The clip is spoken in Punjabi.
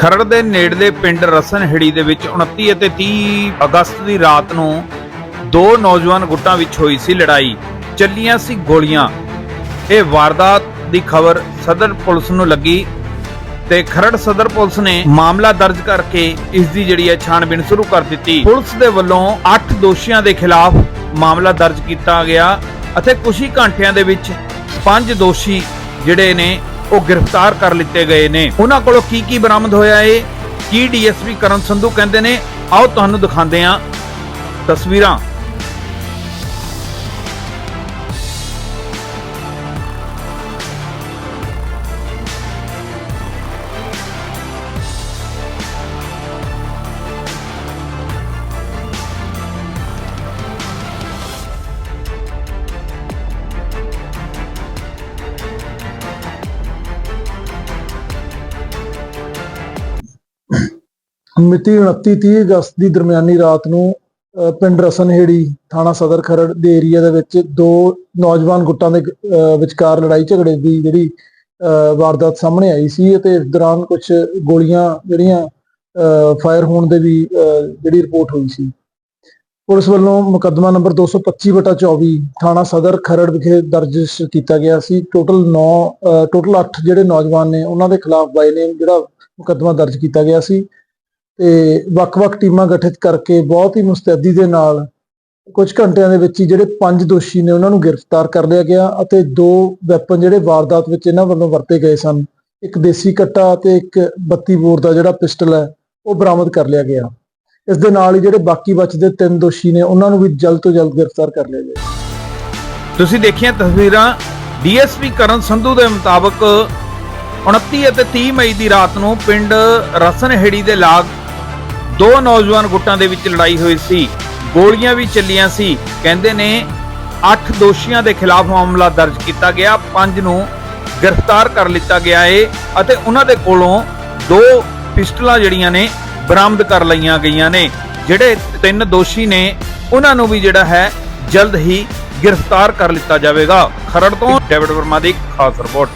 ਖਰੜ ਦੇ ਨੇੜਲੇ ਪਿੰਡ ਰਸਨਹੇੜੀ ਦੇ ਵਿੱਚ 29 ਅਤੇ 30 ਅਗਸਤ ਦੀ ਰਾਤ ਨੂੰ ਦੋ ਨੌਜਵਾਨ ਗੁੱਟਾਂ ਵਿੱਚ ਹੋਈ ਸੀ ਲੜਾਈ। ਚੱਲੀਆਂ ਸੀ ਗੋਲੀਆਂ। ਇਹ ਵਾਰਦਾਤ ਦੀ ਖਬਰ ਸਦਰ ਪੁਲਿਸ ਨੂੰ ਲੱਗੀ ਤੇ ਖਰੜ ਸਦਰ ਪੁਲਿਸ ਨੇ ਮਾਮਲਾ ਦਰਜ ਕਰਕੇ ਇਸ ਦੀ ਜਿਹੜੀ ਹੈ ਛਾਣਬੀਣ ਸ਼ੁਰੂ ਕਰ ਦਿੱਤੀ। ਪੁਲਿਸ ਦੇ ਵੱਲੋਂ 8 ਦੋਸ਼ੀਆਂ ਦੇ ਖਿਲਾਫ ਮਾਮਲਾ ਦਰਜ ਕੀਤਾ ਗਿਆ ਅਤੇ ਕੁਝ ਹੀ ਘੰਟਿਆਂ ਦੇ ਵਿੱਚ ਪੰਜ ਦੋਸ਼ੀ ਜਿਹੜੇ ਨੇ ਉਹ ਗ੍ਰਿਫਤਾਰ ਕਰ ਲਿੱਤੇ ਗਏ ਨੇ। ਉਹਨਾਂ ਕੋਲੋਂ ਕੀ ਕੀ ਬਰਾਮਦ ਹੋਇਆ ਏ? ਕੀ ਡੀਐਸਪੀ ਕਰਨ ਸੰਧੂ ਕਹਿੰਦੇ ਨੇ? ਆਓ ਤੁਹਾਨੂੰ ਦਿਖਾਉਂਦੇ ਹਾਂ ਤਸਵੀਰਾਂ। ਮਿਤੀ 29-30 ਅਗਸਤ ਦੀ ਦਰਮਿਆਨੀ ਰਾਤ ਨੂੰ ਅਹ, ਪਿੰਡ ਰਸਨਹੇੜੀ ਥਾਣਾ ਸਦਰ ਖਰੜ ਦੇ ਏਰੀਆ ਦੇ ਵਿੱਚ ਦੋ ਨੌਜਵਾਨ ਗੁੱਟਾਂ ਦੇ ਵਿਚਕਾਰ ਲੜਾਈ ਝਗੜੇ ਦੀ ਜਿਹੜੀ ਅਹ, ਵਾਰਦਾਤ ਸਾਹਮਣੇ ਆਈ ਸੀ ਅਤੇ ਇਸ ਦੌਰਾਨ ਕੁਝ ਗੋਲੀਆਂ ਜਿਹੜੀਆਂ ਫਾਇਰ ਹੋਣ ਦੇ ਵੀ ਅਹ, ਜਿਹੜੀ ਰਿਪੋਰਟ ਹੋਈ ਸੀ। ਪੁਲਿਸ ਵੱਲੋਂ ਮੁਕੱਦਮਾ ਨੰਬਰ 225 ਬਟਾ 24 ਥਾਣਾ ਸਦਰ ਖਰੜ ਵਿਖੇ ਦਰਜ ਕੀਤਾ ਗਿਆ ਸੀ। ਟੋਟਲ 9 ਟੋਟਲ 8 ਜਿਹੜੇ ਨੌਜਵਾਨ ਨੇ ਉਹਨਾਂ ਦੇ ਖਿਲਾਫ ਬਾਈ ਨੇ ਜਿਹੜਾ ਮੁਕੱਦਮਾ ਦਰਜ ਕੀਤਾ ਗਿਆ ਸੀ। ਤੇ ਵੱਖ-ਵੱਖ ਟੀਮਾਂ ਗਠਿਤ ਕਰਕੇ ਬਹੁਤ ਹੀ ਮੁਸਤੈਦੀ ਦੇ ਨਾਲ ਕੁਝ ਘੰਟਿਆਂ ਦੇ ਵਿੱਚ ਹੀ ਜਿਹੜੇ ਪੰਜ ਦੋਸ਼ੀ ਨੇ ਉਹਨਾਂ ਨੂੰ ਗ੍ਰਿਫਤਾਰ ਕਰ ਲਿਆ ਗਿਆ ਅਤੇ ਦੋ ਵੈਪਨ ਜਿਹੜੇ ਵਾਰਦਾਤ ਵਿੱਚ ਇਹਨਾਂ ਵੱਲੋਂ ਵਰਤੇ ਗਏ ਸਨ। ਇੱਕ ਦੇਸੀ ਕੱਟਾ ਤੇ ਇੱਕ 32 ਬੋਰ ਦਾ ਜਿਹੜਾ ਪਿਸਟਲ ਹੈ, ਉਹ ਬਰਾਮਦ ਕਰ ਲਿਆ ਗਿਆ। ਇਸ ਦੇ ਨਾਲ ਹੀ ਜਿਹੜੇ ਬਾਕੀ ਬਚਦੇ ਤਿੰਨ ਦੋਸ਼ੀ ਨੇ, ਉਹਨਾਂ ਨੂੰ ਵੀ ਜਲਦ ਤੋਂ ਜਲਦ ਗ੍ਰਿਫਤਾਰ ਕਰ ਲਿਆ ਗਿਆ ਤੁਸੀਂ ਦੇਖੀਆਂ ਤਸਵੀਰਾਂ ਡੀਐਸਪੀ ਕਰਨ ਸੰਧੂ ਦੇ ਮੁਤਾਬਕ 29 ਅਤੇ 30 ਮਈ ਦੀ ਰਾਤ ਨੂੰ ਪਿੰਡ ਰਸਨਹੇੜੀ ਦੇ ਲਾਗ ਦੋ ਨੌਜਵਾਨ ਗੁੱਟਾਂ ਦੇ ਵਿੱਚ ਲੜਾਈ ਹੋਈ ਸੀ। ਗੋਲੀਆਂ ਵੀ ਚੱਲੀਆਂ ਸੀ। ਕਹਿੰਦੇ ਨੇ 8 ਦੋਸ਼ੀਆਂ ਦੇ ਖਿਲਾਫ ਮਾਮਲਾ ਦਰਜ ਕੀਤਾ ਗਿਆ। ਪੰਜ ਨੂੰ ਗ੍ਰਿਫਤਾਰ ਕਰ ਲਿੱਤਾ ਗਿਆ ਏ ਅਤੇ ਉਹਨਾਂ ਦੇ ਕੋਲੋਂ ਦੋ ਪਿਸਟਲਾਂ ਜਿਹੜੀਆਂ ਨੇ ਬਰਾਮਦ ਕਰ ਲਈਆਂ ਗਈਆਂ ਨੇ। ਜਿਹੜੇ ਤਿੰਨ ਦੋਸ਼ੀ ਨੇ, ਉਹਨਾਂ ਨੂੰ ਵੀ ਜਿਹੜਾ ਹੈ, ਜਲਦ ਹੀ ਗ੍ਰਿਫਤਾਰ ਕਰ ਲਿੱਤਾ ਜਾਵੇਗਾ। ਖਰੜ ਤੋਂ ਡੇਵਿਡ ਵਰਮਾ ਦੀ ਖਾਸ ਰਿਪੋਰਟ।